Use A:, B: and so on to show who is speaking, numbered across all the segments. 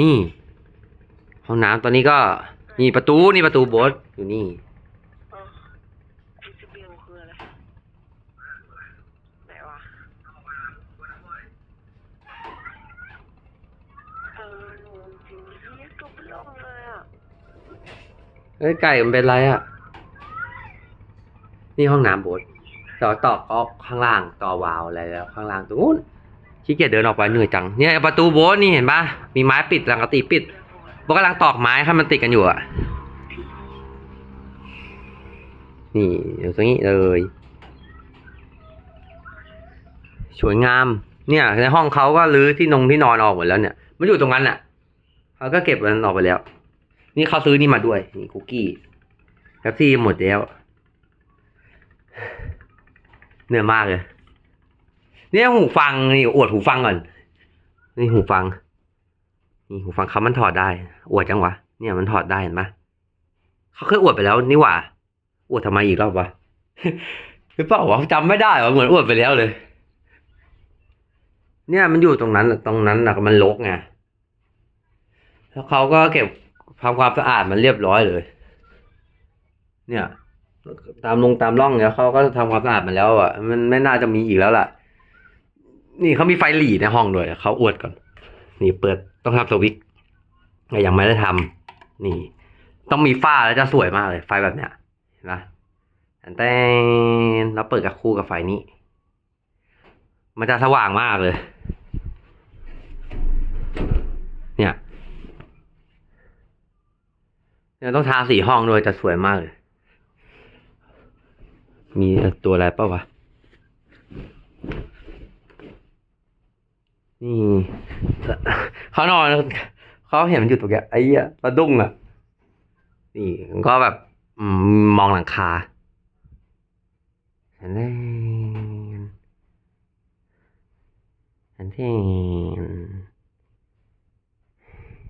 A: นี่ ห้องน้ำตอนนี้ก็นี่ประตูนี่ประตูโบสอยู่นี่
B: อ๋อ visible คืออะไรไหนวะเออหนูจริงที่ตุบลงเลยอะ
A: เอ้ยไก่มันเป็นไรอะนี่ห้องน้ำโบสต่อต่อก็ข้างล่างต่อวาล์วอะไรแล้ว ข้างล่างตรงนู้น ขี้เกียจเดินออกไปเหนื่อยจัง เนี่ยประตูโบสนี่เห็นปะมีไม้ปิดหลังกะติปิดโบสกำลังตอกไม้ให้มันติดกันอยู่อะนี่อยู่ตรงนี้เลยสวยงาม เนี่ยในห้องเขาก็รื้อที่นงที่นอนออกหมดแล้วเนี่ยมันอยู่ตรงนั้นน่ะเขาก็เก็บมันออกไปแล้ว นี่เขาซื้อนี่มาด้วย นี่คุกกี้แป๊บซี่หมดแล้วเหนื่อยมากเลย เนี่ยหูฟังนี่อวดหูฟังก่อน นี่หูฟัง นี่หูฟังเขามันถอดได้ อวดจังวะ เนี่ยมันถอดได้เห็นปะเขาเคยอวดไปแล้วนี่หว่า อวดทำไมอีกรอบวะหรือเปล่าวะจำไม่ได้วะเหมือนอวดไปแล้วเลย เนี่ยมันอยู่ตรงนั้นตรงนั้นนะมันรกไงแล้วเขาก็เก็บทำความสะอาดมันเรียบร้อยเลย เนี่ย ตามลงตามร่องเนี่ยเขาก็ทำความสะอาดมันแล้วอะ มันไม่น่าจะมีอีกแล้วล่ะ นี่เขามีไฟหลีในห้องด้วยเขาอวดก่อน นี่เปิดต้องทำสวิตช์ยังไม่ได้ทำนี่ ต้องมีฝ้าแล้วจะสวยมากเลย ไฟแบบเนี้ยเห็นปะแต่แล้วเปิดกับคู่กับไฟนี้ มันจะสว่างมากเลย เนี่ยเนี่ยต้องทาสีห้องด้วยจะสวยมากเลย มีตัวอะไรเปล่าวะ นี่เขานอนเขาเห็นมันอยู่ตรงเนี้ยไอ้เหี้ยสะดุ้งอะ นี่ก็แบบมองหลังคาแอนแอนแอน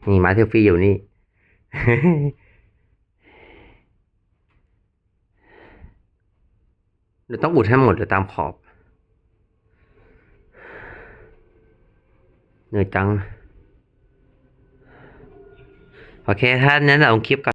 A: นี่มาเทลฟี่อยู่นี่เดี๋ยวต้องอุดให้หมดเดี๋ยตามขอบ เหนื่อยจัง โอเค ถ้านั้นเราลงคลิปก่อน